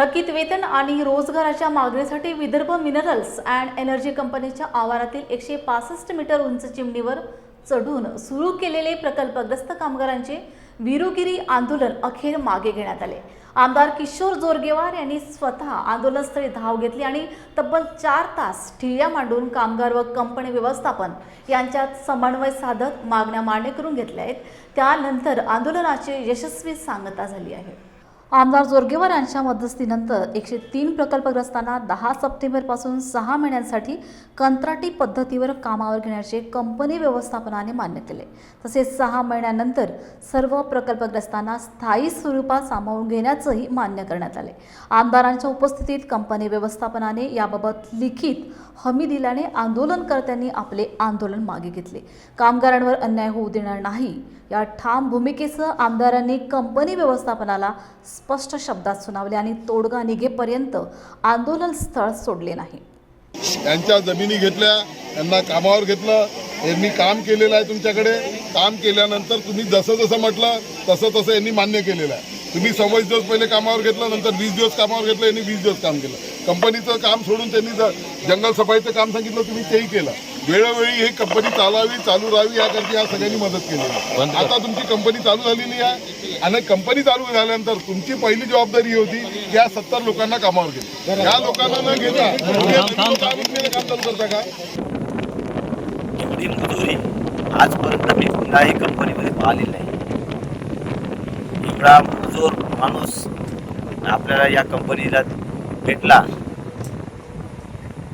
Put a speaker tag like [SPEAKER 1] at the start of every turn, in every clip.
[SPEAKER 1] थकीत वेतन आणि रोजगाराच्या मागणीसाठी विदर्भ मिनरल्स अँड एनर्जी कंपनीच्या आवारातील एकशे पासष्ट मीटर उंच चिमणीवर चढून सुरू केलेले प्रकल्पग्रस्त कामगारांचे विरुगिरी आंदोलन अखेर मागे घेण्यात आले. आमदार किशोर जोरगेवार यांनी स्वतः आंदोलनस्थळी धाव घेतली आणि तब्बल चार तास ठिय्या मांडून कामगार व कंपनी व्यवस्थापन यांच्यात समन्वय साधत मागण्या मान्य करून घेतल्या आहेत. त्यानंतर आंदोलनाची यशस्वी सांगता झाली आहे. आमदार जोरगेवार यांच्या मध्यस्थीनंतर एकशे तीन प्रकल्पग्रस्तांना दहा सप्टेंबरपासून सहा महिन्यांसाठी कंत्राटी पद्धतीवर कामावर घेण्याचे कंपनी व्यवस्थापनाने मान्य केले. तसेच सहा महिन्यानंतर सर्व प्रकल्पग्रस्तांना स्थायी स्वरूपात सामावून घेण्याचंही मान्य करण्यात आले. आमदारांच्या उपस्थितीत कंपनी व्यवस्थापनाने याबाबत लिखित हमी दिल्याने आंदोलनकर्त्यांनी आपले आंदोलन मागे घेतले. कामगारांवर अन्याय होऊ देणार नाही या ठाम भूमिकेसह आमदारांनी कंपनी व्यवस्थापनाला स्पष्ट शब्दात सुनावले आणि तोडगा निघेपर्यंत आंदोलन स्थळ सोडले नाही.
[SPEAKER 2] यांच्या जमिनी घेतल्या यांना कामावर घेतलं यांनी काम केलेलं आहे तुमच्याकडे. काम केल्यानंतर तुम्ही जसं जसं म्हटलं तसं तसं यांनी मान्य केलेलं आहे. तुम्ही सव्वीस दिवस पहिले कामावर घेतलं नंतर वीस दिवस कामावर घेतलं यांनी वीस दिवस काम केलं. कंपनीचं काम सोडून त्यांनी जंगल सफाईचं काम सांगितलं तुम्ही तेही केलं. वेळोवेळी ही कंपनी चालावी चालू राहावी याकरता या सगळ्यांनी मदत केलेली आहे. आता तुमची कंपनी चालू झालेली आहे. आणि कंपनी चालू झाल्यानंतर तुमची पहिली जबाबदारी होती की या सत्तर लोकांना कामावर घेतलं या लोकांना न घेता काम चालू करता का?
[SPEAKER 3] आजपर्यंत मी कुठल्याही कंपनीमध्ये पाहिलेली नाही. एवढा मजूर माणूस आपल्याला या कंपनीला भेटला.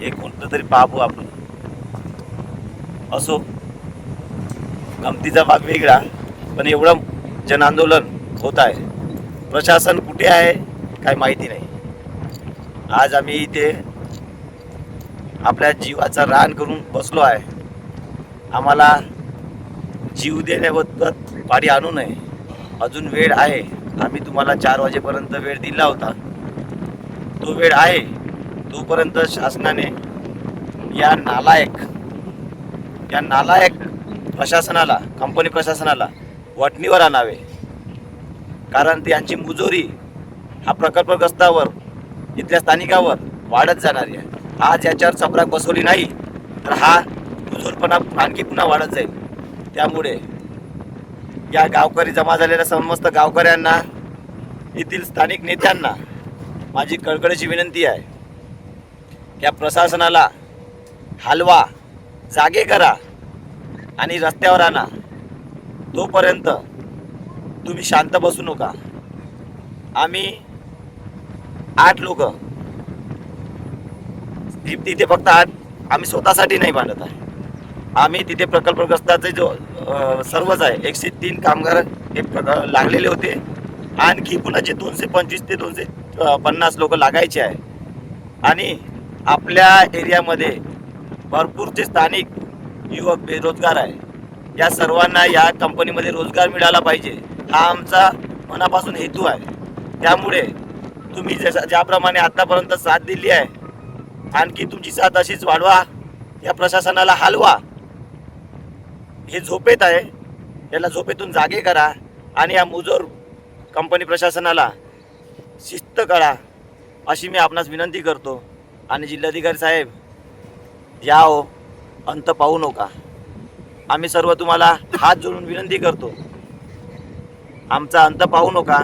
[SPEAKER 3] हे कोणतं तरी पाहू आपण असो. गमतीचा भाग वेगळा पण एवढं जनआंदोलन होत आहे. प्रशासन कुठे आहे काय माहिती नाही. आज आम्ही इथे आपल्या जीवाचा रान करून बसलो आहे. आम्हाला जीव देण्याबद्दल पाडी आणू नये. अजून वेळ आहे. आम्ही तुम्हाला चार वाजेपर्यंत वेळ दिला होता. तो वेळ आहे. तोपर्यंत शासनाने या नालायक या नालायक प्रशासनाला कंपनी प्रशासनाला वटणीवर आणावे. कारण त्यांची मुजोरी हा प्रकल्पग्रस्तावर इथल्या स्थानिकावर वाढत जाणारी आहे. आज याच्यावर चपराक बसवली नाही तर हा मुजोरपणा आणखी पुन्हा वाढत जाईल. त्यामुळे या गावकरी जमा झालेल्या समस्त गावकऱ्यांना येथील स्थानिक नेत्यांना माझी कळकळीची विनंती आहे. या प्रशासनाला हलवा जागे करा आणि रस्त्यावर आणा. तोपर्यंत तुम्ही शांत बसू नका. आम्ही आठ लोक. तिथे फक्त आठ. आम्ही स्वतःसाठी नाही बांधत आहे. आम्ही तिथे प्रकल्पग्रस्ताचे जो सर्वच आहे. एकशे तीन कामगार हे लागलेले होते. आणखी पुन्हा जे दोनशे पंचवीस ते दोनशे पन्नास लोक लागायचे आहे. आणि आपल्या एरियामध्ये भरपूरचे स्थानिक युवक बेरोजगार आहे. या सर्वांना या कंपनीमध्ये रोजगार मिळाला पाहिजे हा आमचा मनापासून हेतू आहे. त्यामुळे तुम्ही जसा ज्याप्रमाणे आतापर्यंत साथ दिली आहे आणखी तुमची साथ अशीच वाढवा या प्रशासनाला हलवा. हे झोपेत आहे याला झोपेतून जागे करा आणि या मुजोर कंपनी प्रशासनाला शिस्त करा अशी मी आपणास विनंती करतो. आणि जिल्हाधिकारी साहेब या हो अंत पाहू नका. आम्ही सर्व तुम्हाला हात जोडून विनंती करतो. आमचा अंत पाहू नका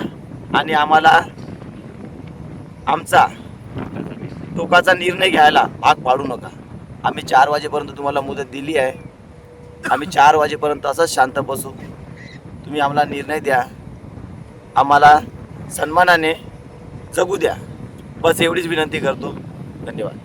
[SPEAKER 3] आणि आम्हाला आमचा टोकाचा निर्णय घ्यायला भाग पाडू नका. आम्ही चार वाजेपर्यंत तुम्हाला मुदत दिली आहे. आम्ही चार वाजेपर्यंत असंच शांत बसू. तुम्ही आम्हाला निर्णय द्या. आम्हाला सन्मानाने जगू द्या. बस एवढीच विनंती करतो. धन्यवाद.